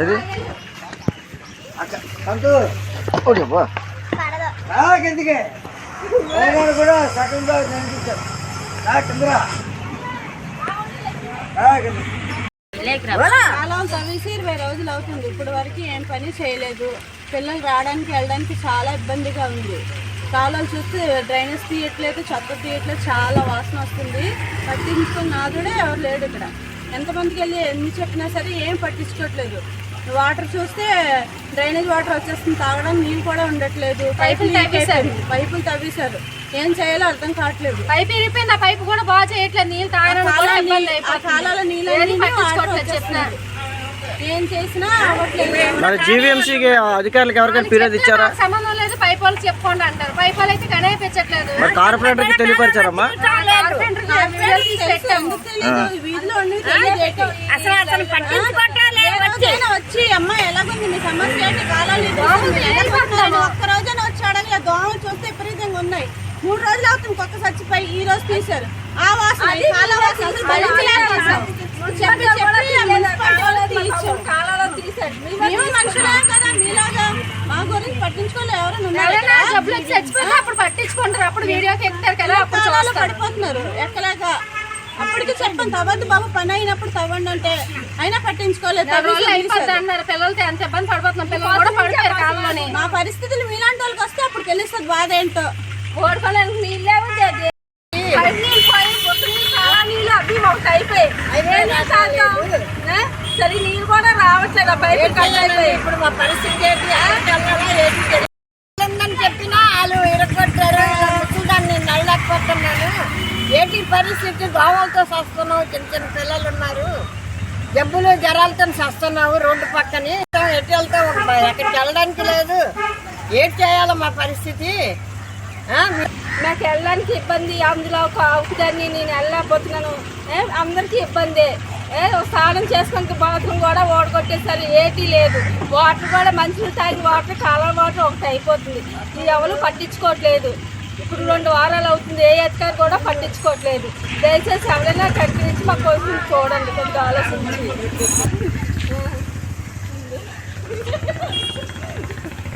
ఏది? కూడా కనిపించారు కిందరా కాలం ఇరవై రోజులు అవుతుంది. ఇప్పటి వరకు ఏం పని చేయలేదు. పిల్లలు రావడానికి వెళ్ళడానికి చాలా ఇబ్బందిగా ఉంది. కాలువలు చూస్తే డ్రైనేజ్ తీయట్లేదు చెత్త తీయట్లేదు చాలా వాసన వస్తుంది. పట్టించుకున్న నాదుడే ఎవరు లేడు ఇక్కడ. ఎంతమందికి వెళ్ళి ఎన్ని చెప్పినా సరే ఏం పట్టించుకోవట్లేదు. వాటర్ చూస్తే డ్రైనేజ్ వాటర్ వచ్చేస్తుంది తాగడానికి నీళ్ళు కూడా ఉండట్లేదు. పైపులు తవ్వేశారు. పైపులు తవ్వేశారు. ఏం చేయాలో అర్థం కావట్లేదు. పైప్ ఇరిగిపోయింది ఆ పైప్ కూడా బాగా చేయట్లేదు. నీళ్ళు తాగడానికి అయిపోతుంది. కాలాల నీళ్ళు. వచ్చేస్తున్నాయి. ఏం చేసినా అవ్వట్లేదు. జీవీఎంసీకి అధికారులకు ఎవరికైనా ఫిర్యాదు ఇచ్చారా? సంబంధం లేదు చెప్పుకోండి అంటారు. పైప్ వాళ్ళు అయితే కనేపించట్లేదు మరి కార్పొరేటర్కి తెలియపరిచారమ్మా? వచ్చి. అమ్మ ఎలాగుంది మీ సమస్య కాలాలు? ఒక్క రోజైనా వచ్చి అడగలే. దోమలు చూస్తే విపరీతంగా ఉన్నాయి. మూడు రోజులు అవుతుంది. కుక్క చచ్చిపోయి ఈ రోజు తీశారు. ఆ వాసన కాల వాసన. చెప్పి చెప్పి మున్సిపాలిటీ. మేము మనుషులే కదా మీలాగా మా గురించి పట్టించుకోలేదు. ఎవరైనా ఉన్నారు. వచ్చి చచ్చిపోతే అప్పుడు పట్టించుకుంటారు. అప్పుడు వీడియోకి ఎక్కుతారు కదా అప్పుడు పడిపోతున్నారు. ఎక్కలేక. అప్పటికి చెప్పాను తవ్వద్దు బాబు పని అయినప్పుడు తవ్వండి అంటే అయినా పట్టించుకోలేదు. అన్నారు. పిల్లలతో ఎంత ఇబ్బంది పడిపోతున్నాం? పిల్లలు కూడా పడిపోయారు కాలంలోని మా పరిస్థితులు మీలాంటి వాళ్ళకి వస్తే అప్పుడు తెలుస్తుంది బాధ ఏంటో. ఓడుకోవడానికి నీళ్ళే పైపు నీళ్ళు అవి ఒకటి అయిపోయి సరే నీళ్ళు కూడా రావట్లేదు? అయిపోయి ఇప్పుడు మా పరిస్థితి ఏంటి ఏంటని చెప్పినా వాళ్ళు ఇరగొట్టారు ముసలిదాన్ని నేను నడలేకపోతున్నాను ఏంటి పరిస్థితి? దోమలతో సస్తున్నావు చిన్న చిన్న పిల్లలు ఉన్నారు జబ్బులు జ్వరాలతో సస్తున్నావు రోడ్డు పక్కని. ఎటు వెళ్తావు? ఎక్కడికి వెళ్ళడానికి లేదు. ఏంటి చేయాలి మా పరిస్థితి? నాకు వెళ్ళడానికి ఇబ్బంది. అందులో ఒక అవుతుందని నేను వెళ్ళలేకపోతున్నాను ఏ, అందరికీ ఇబ్బంది. ఏ స్నానం చేసుకుని బాత్రూమ్ కూడా ఓడగొట్టేసరి ఏటీ లేదు. వాటర్ కూడా మంచిగా తాగిన వాటర్ కాలువ వాటర్ ఒకటి అయిపోతుంది. ఇది ఎవరు పట్టించుకోవట్లేదు. ఇప్పుడు రెండు వారాలు అవుతుంది. ఏ అధికారి కూడా పట్టించుకోవట్లేదు. దయచేసి ఎవరైనా కనిపించి మా కోసం చూడండి కొంచెం ఆలోచించి.